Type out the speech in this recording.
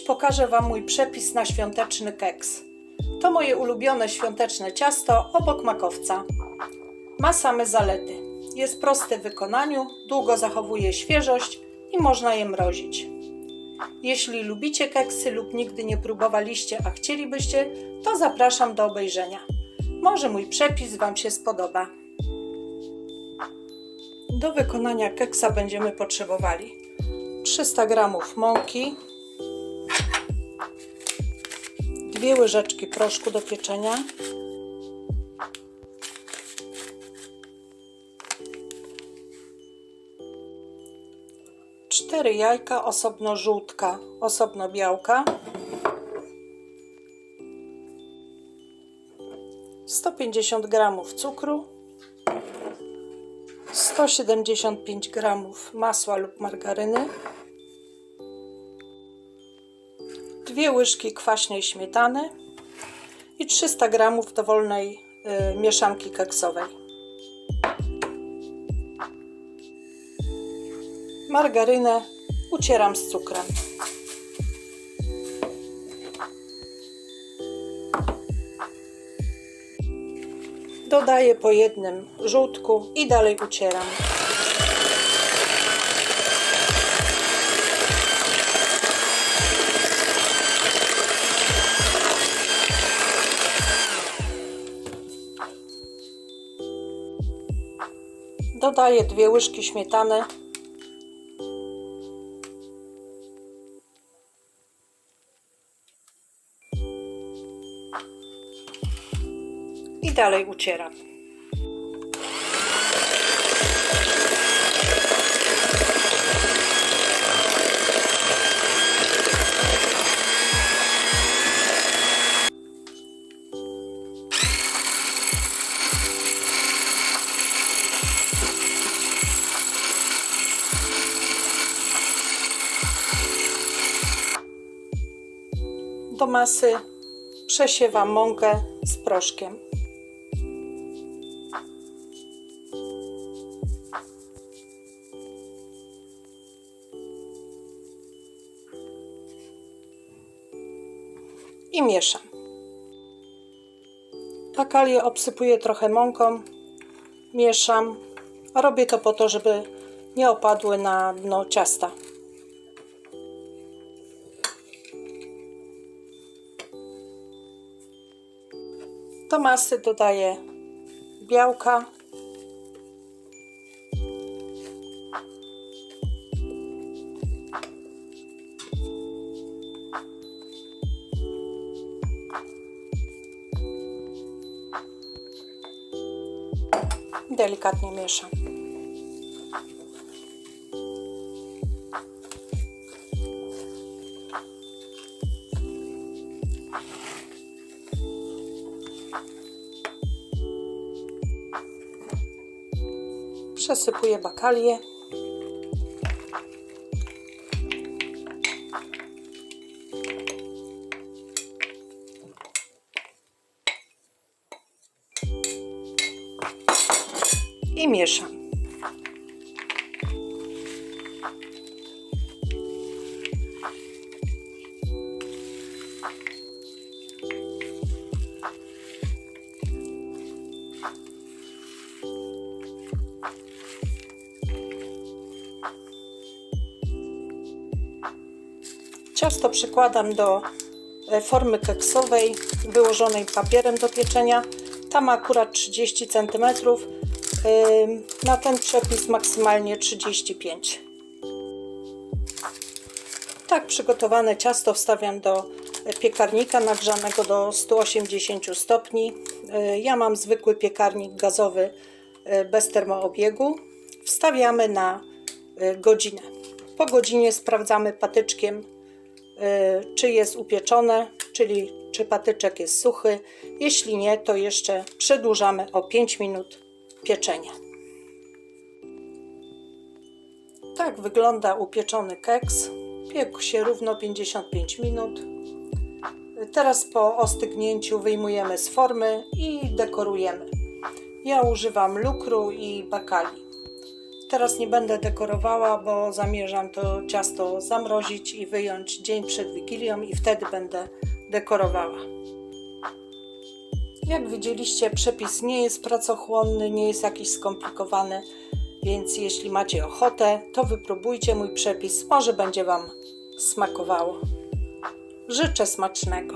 pokażę Wam mój przepis na świąteczny keks. To moje ulubione świąteczne ciasto obok makowca. Ma same zalety. Jest proste w wykonaniu, długo zachowuje świeżość i można je mrozić. Jeśli lubicie keksy lub nigdy nie próbowaliście, a chcielibyście, to zapraszam do obejrzenia. Może mój przepis Wam się spodoba. Do wykonania keksa będziemy potrzebowali 300 g mąki, dwie łyżeczki proszku do pieczenia, cztery jajka, osobno żółtka, osobno białka, 150 g cukru, 175 g masła lub margaryny, dwie łyżki kwaśnej śmietany i 300 g dowolnej y, mieszanki keksowej. Margarynę ucieram z cukrem. Dodaję po jednym żółtku i dalej ucieram. Dodaję dwie łyżki śmietany. I dalej ucieram. Masy przesiewam mąkę z proszkiem. I mieszam. Bakalię obsypuję trochę mąką, mieszam. Robię to po to, żeby nie opadły na dno ciasta. Do masy dodaję białka. Delikatnie mieszam. Przesypuję bakalię. I mieszam. Ciasto przykładam do e, formy keksowej wyłożonej papierem do pieczenia. Tam akurat 30 cm. Na ten przepis maksymalnie 35 Tak przygotowane ciasto wstawiam do piekarnika nagrzanego do 180 stopni. E, Ja mam zwykły piekarnik gazowy e, bez termoobiegu. Wstawiamy na e, godzinę. Po godzinie sprawdzamy patyczkiem, czy jest upieczone, czyli czy patyczek jest suchy. Jeśli nie, to jeszcze przedłużamy o 5 minut pieczenie. Tak wygląda upieczony keks. Piekł się równo 55 minut. Teraz po ostygnięciu wyjmujemy z formy i dekorujemy. Ja używam lukru i bakali. Teraz nie będę dekorowała, bo zamierzam to ciasto zamrozić i wyjąć dzień przed Wigilią i wtedy będę dekorowała. Jak widzieliście, przepis nie jest pracochłonny, nie jest jakiś skomplikowany, więc jeśli macie ochotę, to wypróbujcie mój przepis, może będzie Wam smakowało. Życzę smacznego.